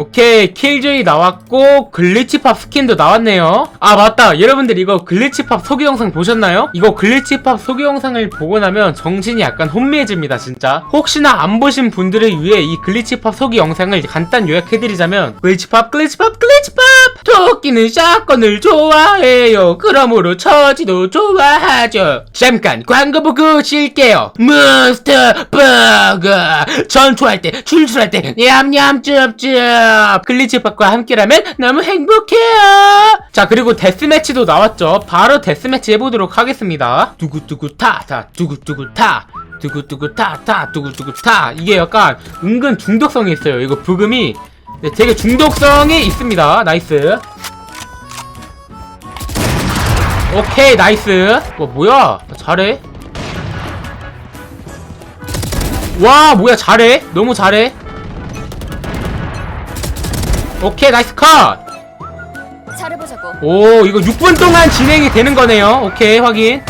오케이 킬조이 나왔고 글리치팝 스킨도 나왔네요. 아 맞다. 여러분들 이거 글리치팝 소개 영상 보셨나요? 이거 글리치팝 소개 영상을 보고 나면 정신이 약간 혼미해집니다 진짜. 혹시나 안 보신 분들을 위해 이 글리치팝 소개 영상을 간단 요약해드리자면 글리치팝 글리치팝 글리치팝! 토끼는 샷건을 좋아해요. 그러므로 처지도 좋아하죠. 잠깐 광고 보고 쉴게요. 몬스터 버거! 전투할 때 출출할 때 냠냠 쩝쩝 글리치팝과 함께라면 너무 행복해요. 자 그리고 데스매치도 나왔죠. 바로 데스매치 해보도록 하겠습니다. 두구두구 타타 두구두구 타 두구두구 타타 두구두구 타. 이게 약간 은근 중독성이 있어요. 이거 부금이. 네, 되게 중독성이 있습니다. 나이스. 오케이 나이스. 와 뭐야? 잘해? 와 뭐야 잘해? 너무 잘해 오케이 나이스 컷! 잘해보자고. 오 이거 6분 동안 진행이 되는 거네요. 오케이 확인.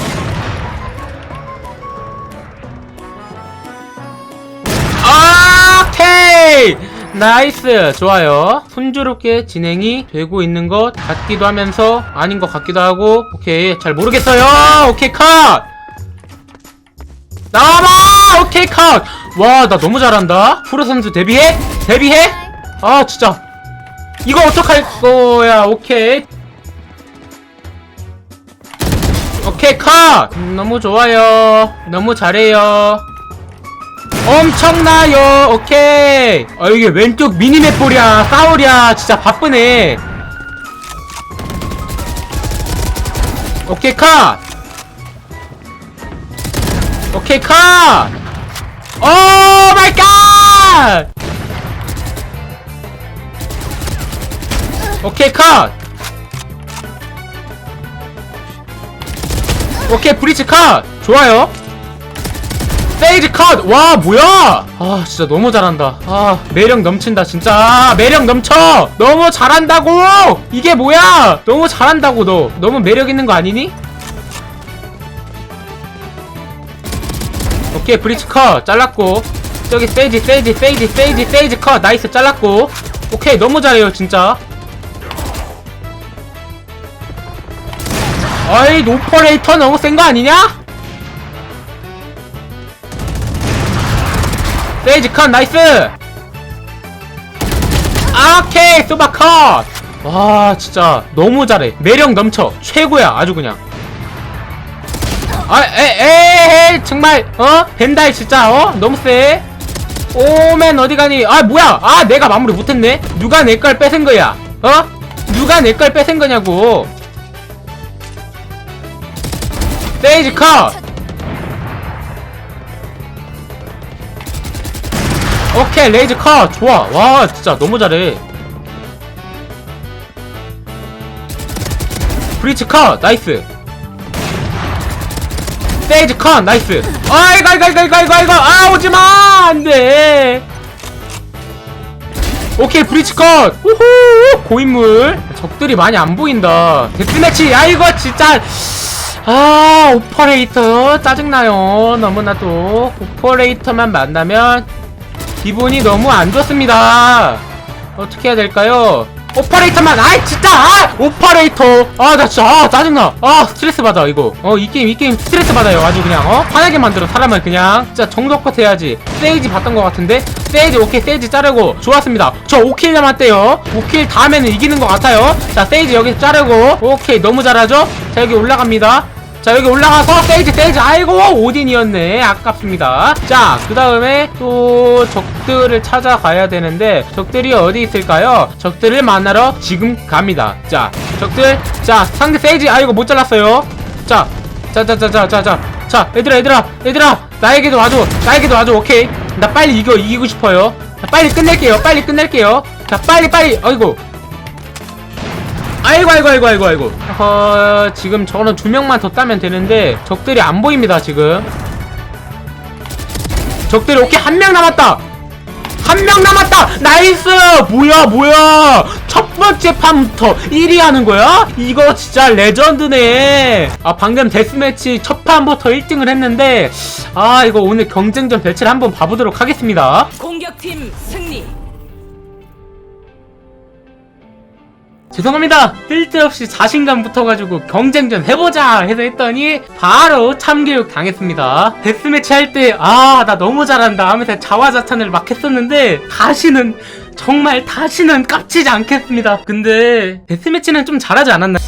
오케이! 나이스! 좋아요. 순조롭게 진행이 되고 있는 것 같기도 하면서 아닌 것 같기도 하고 오케이. 잘 모르겠어요. 오케이 컷! 나와봐! 오케이 컷와 나 너무 잘한다. 프로 선수 데뷔해? 데뷔해? 아 진짜 이거 어떡할 거야? 오케이. 오케이 컷! 음, 너무 좋아요. 너무 잘해요. 엄청나요. 오케이. 아 이게 왼쪽 미니맵 볼이야. 싸우랴 진짜 바쁘네. 오케이 컷! 오케이 컷! 오 마이 갓 오케이 컷 오케이 브리치 컷 좋아요 세이지 컷! 와 뭐야! 아 진짜 너무 잘한다 아 매력 넘친다 진짜 매력 넘쳐! 너무 잘한다고! 이게 뭐야! 너무 잘한다고 너 너무 매력 있는 거 아니니? 오케이 브리치 컷 잘랐고 저기 세이지 세이지 세이지 세이지 세이지 컷 나이스 잘랐고 오케이 너무 잘해요 진짜 어이 노퍼레이터 너무 센 거 아니냐? 세이지 컷 나이스! 오케이 소바 컷와 진짜 너무 잘해. 매력 넘쳐. 최고야 아주 그냥. 아에에 정말 어? 벤다이 진짜 어? 너무 세. 오맨 어디 가니? 아 뭐야? 아 내가 마무리 못했네? 누가 내 걸 뺏은 거야? 어? 누가 내 걸 뺏은 거냐고 세이지 컷 오케이 레이즈 컷 좋아. 와 진짜 너무 잘해. 브리치 컷 나이스 세이지 컷 나이스 아이고 아이고 아이고 아이고 아이고 아 오지마. 안돼. 오케이 브리치 컷 우후. 고인물. 적들이 많이 안 보인다. 데스매치 아이고 진짜 아 오퍼레이터 짜증나요 너무나도 오퍼레이터만 만나면 기분이 너무 안 좋습니다. 어떻게 해야 될까요? 오퍼레이터만 아이 진짜 아! 오퍼레이터. 아 나 진짜 아 짜증나. 아 스트레스 받아 이거. 어 이 게임 이 게임 스트레스 받아요. 아주 그냥 어? 화나게 만들어 사람을 그냥. 진짜 정도껏 해야지. 세이지 봤던 것 같은데? 세이지 오케이 세이지 자르고. 좋았습니다. 저 5킬 남았대요. 5킬 다음에는 이기는 것 같아요. 자 세이지 여기 자르고. 오케이 너무 잘하죠? 자 여기 올라갑니다 자 여기 올라가서 세이지 세이지. 아이고 오딘이었네. 아깝습니다. 자 그 다음에 또 적들을 찾아가야 되는데 적들이 어디 있을까요? 적들을 만나러 지금 갑니다. 자 적들. 자 상대 세이지. 아이고 못 잘랐어요. 자 자자자자 자자. 자 얘들아 얘들아 얘들아. 나에게도 와줘. 나에게도 와줘. 오케이. 나 빨리 이거 이기고 싶어요. 자, 빨리 끝낼게요. 빨리 끝낼게요. 자 빨리 빨리. 아이고 아이고 아이고 아이고 아이고 아이고. 어, 지금 저는 두 명만 더 따면 되는데 적들이 안 보입니다 지금. 적들이 오케이 한 명 남았다. 한 명 남았다. 나이스! 뭐야 뭐야? 첫 번째 판부터 1위 하는 거야? 이거 진짜 레전드네. 아 방금 데스매치 첫 판부터 1등을 했는데 아 이거 오늘 경쟁전 배치를 한번 봐보도록 하겠습니다. 공격팀 승리. 죄송합니다. 쓸데없이 자신감 붙어가지고 경쟁 전 해보자 해서 했더니 바로 참교육 당했습니다. 데스매치 할 때 아 나 너무 잘한다 하면서 자화자찬을 막 했었는데 다시는 정말 다시는 깝치지 않겠습니다. 근데 데스매치는 좀 잘하지 않았나